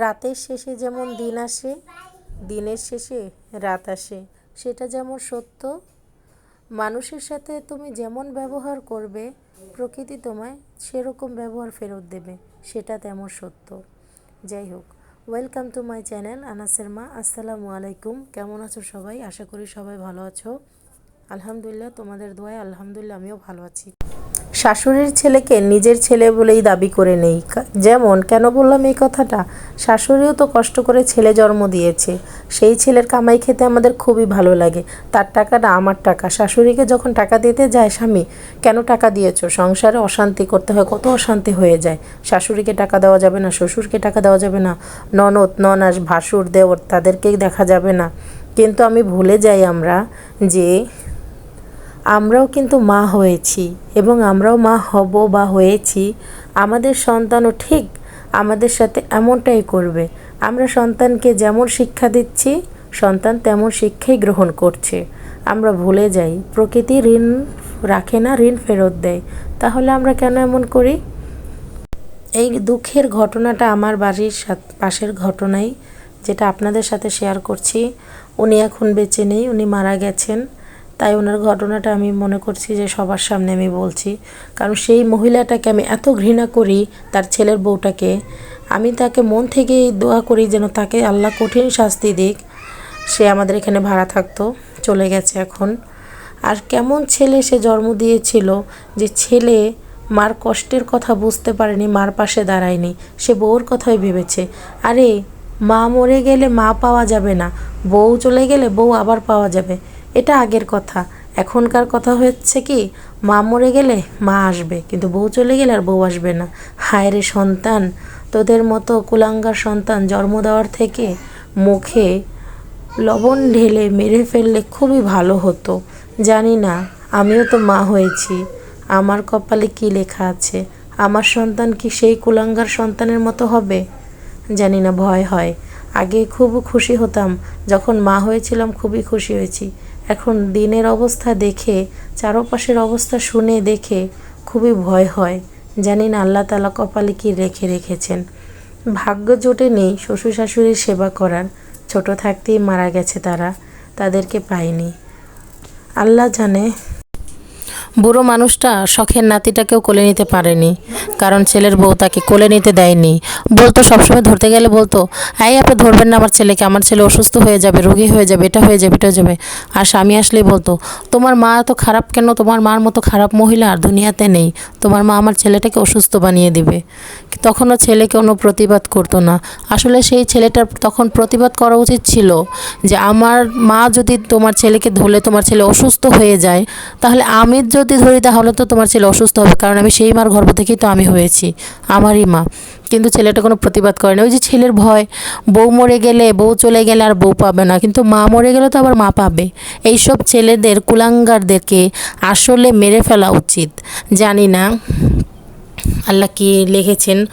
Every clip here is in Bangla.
রাতের শেষে যেমন দিন আসে, দিনের শেষে রাত আসে। সেটা যেমন সত্য, মানুষের সাথে তুমি যেমন ব্যবহার করবে, প্রকৃতি তোমায় সেরকম ব্যবহার ফেরত দেবে, সেটা তেমন সত্য। যাই হোক ওয়েলকাম টু মাই চ্যানেল আনাসের মা আসসালামু আলাইকুম। কেমন আছো সবাই? আশা করি সবাই ভালো আছো। আলহামদুলিল্লাহ, তোমাদের দোয়ায় আলহামদুলিল্লাহ, আমিও ভালো আছি। শাশুড়ির ছেলেকে নিজের ছেলে বলেই দাবি করে নেই। যেমন, কেন বললাম এই কথাটা? শাশুড়িও তো কষ্ট করে ছেলে জন্ম দিয়েছে। সেই ছেলের কামাই খেতে আমাদের খুবই ভালো লাগে। তার টাকাটা আমার টাকা। শাশুড়িকে যখন টাকা দিতে যায়, স্বামী, কেন টাকা দিয়েছ? সংসারে অশান্তি করতে হয়, কত অশান্তি হয়ে যায়। শাশুড়িকে টাকা দেওয়া যাবে না, শ্বশুরকে টাকা দেওয়া যাবে না। ননদ, ননাস, ভাসুর, দেওর, তাদেরকেই দেখা যাবে না। কিন্তু আমি ভুলে যাই আমরা যে আমরাও কিন্তু মা হয়েছি এবং আমরাও মা হব বা হয়েছি, আমাদের সন্তানও ঠিক আমাদের সাথে এমনটাই করবে। আমরা সন্তানকে যেমন শিক্ষা দিচ্ছি, সন্তান তেমন শিক্ষাই গ্রহণ করছে। আমরা ভুলে যাই, প্রকৃতি ঋণ রাখে না, ঋণ ফেরত দেয়। তাহলে আমরা কেন এমন করি? এই দুঃখের ঘটনাটা আমার বাড়ির পাশের ঘটনাই, যেটা আপনাদের সাথে শেয়ার করছি। উনি এখন বেঁচে নেই, উনি মারা গেছেন। তাই ওনার ঘটনাটা আমি মনে করছি যে সবার সামনে আমি বলছি। কারণ সেই মহিলাটাকে আমি এত ঘৃণা করি তার ছেলের বউটাকে। আমি তাকে মন থেকেই দোয়া করি যেন তাকে আল্লাহ কঠিন শাস্তি দিক। সে আমাদের এখানে ভাড়া থাকতো, চলে গেছে এখন। আর কেমন ছেলে সে জন্ম দিয়েছিল যে ছেলে মার কষ্টের কথা বুঝতে পারেনি, মার পাশে দাঁড়ায়নি। সে বউর কথাই ভেবেছে। আরে, মা মরে গেলে মা পাওয়া যাবে না। বউ চলে গেলে বউ আবার পাওয়া যাবে। এটা আগের কথা। এখনকার কথা হচ্ছে কি, মা মরে গেলে মা আসবে, কিন্তু বউ চলে গেলে আর বউ আসবে না। হায় রে সন্তান, তোদের মতো কুলাঙ্গার সন্তান জন্ম দেওয়ার থেকে মুখে লবণ ঢেলে মেরে ফেললে খুবই ভালো হতো। জানি না, আমিও তো মা হয়েছি। আমার কপালে কি লেখা আছে? আমার সন্তান কি সেই কুলাঙ্গার সন্তানের মতো হবে? জানি না, ভয় হয়। আগে খুব খুশি হতাম, যখন মা হয়েছিলাম খুবই খুশি হয়েছি। এখন দিনের অবস্থা দেখে, চারপাশের অবস্থা শুনে দেখে খুবই ভয় হয়। জানি না আল্লাহ তালা কপালে কি রেখে রেখেছেন। ভাগ্য জোটে নেই শ্বশুর শাশুড়ির সেবা করার। ছোট থাকতেই মারা গেছে তারা, তাদেরকে পায়নি আল্লাহ জানে। বুড়ো মানুষটা শখের নাতিটাকেও কোলে নিতে পারেনি। কারণ ছেলের বউ তাকে কোলে নিতে দেয়নি। বলতো সবসময় ধরতে গেলে বলতো, এই আপনি ধরবেন না আমার ছেলেকে, আমার ছেলে অসুস্থ হয়ে যাবে, রোগী হয়ে যাবে, এটা হয়ে যাবে, এটা হয়ে যাবে। আর স্বামী আসলেই বলতো, তোমার মা এত খারাপ কেন? তোমার মার মতো খারাপ মহিলা আর দুনিয়াতে নেই। তোমার মা আমার ছেলেটাকে অসুস্থ বানিয়ে দিবে। তখনও ছেলে কোনো প্রতিবাদ করতো না। আসলে সেই ছেলেটার তখন প্রতিবাদ করা উচিত ছিল যে, আমার মা যদি তোমার ছেলেকে ধরলে তোমার ছেলে অসুস্থ হয়ে যায়, তাহলে আমি যদি ধরি, তাহলে তো তোমার ছেলে অসুস্থ হবে। কারণ আমি সেই মার গর্ভ থেকেই তো আমি হয়েছি, আমারই মা। কিন্তু ছেলেটা কোনো প্রতিবাদ করে না ওই যে ছেলের ভয়, বউ মরে গেলে, বউ চলে গেলে আর বউ পাবে না। কিন্তু মা মরে গেলে তো আবার মা পাবে। এইসব ছেলেদের, কুলাঙ্গারদেরকে আসলে মেরে ফেলা উচিত। জানি না। আল্লাহ কি লিখেছেন।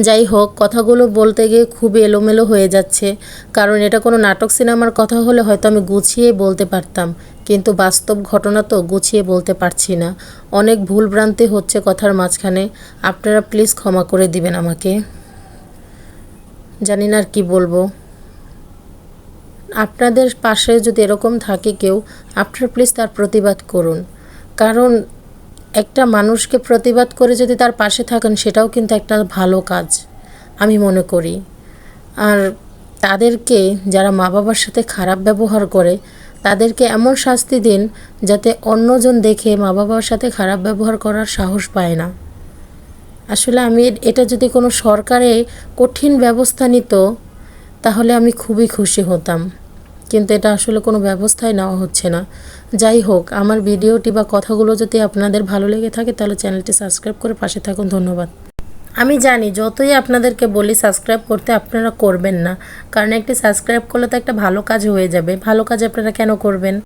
যাই হোক, কথাগুলো বলতে গিয়ে খুবই এলোমেলো হয়ে যাচ্ছে। কারণ এটা কোনো নাটক সিনেমার কথা হলে হয়তো আমি গুছিয়ে বলতে পারতাম। কিন্তু বাস্তব ঘটনা তো গুছিয়ে বলতে পারছি না। অনেক ভুলভ্রান্তি হচ্ছে কথার মাঝখানে। আপনারা প্লিজ ক্ষমা করে দিবেন আমাকে। জানি না আর কী বলব। আপনাদের পাশে যদি এরকম থাকে কেউ, আপনারা প্লিজ তার প্রতিবাদ করুন। কারণ একটা মানুষকে প্রতিবাদ করে যদি তার পাশে থাকেন, সেটাও কিন্তু একটা ভালো কাজ, আমি মনে করি। আর তাদেরকে, যারা মা বাবার সাথে খারাপ ব্যবহার করে, তাদেরকে এমন শাস্তি দিন যাতে অন্যজন দেখে মা বাবার সাথে খারাপ ব্যবহার করার সাহস পায় না। আসলে আমি এটা যদি কোনো সরকারে কঠিন ব্যবস্থা নিত, তাহলে আমি খুবই খুশি হতাম। কিন্তু এটা আসলে কোনো ব্যবস্থায় নেওয়া হচ্ছে না। যাই হোক, আমার ভিডিওটি বা কথাগুলো যদি আপনাদের ভালো লেগে থাকে, তাহলে চ্যানেলটি সাবস্ক্রাইব করে পাশে থাকুন। ধন্যবাদ। আমি জানি, যতই আপনাদেরকে বলি সাবস্ক্রাইব করতে আপনারা করবেন না, কারণ একটি সাবস্ক্রাইব করলে তো একটা ভালো কাজ হয়ে যাবে। ভালো কাজ আপনারা কেন করবেন?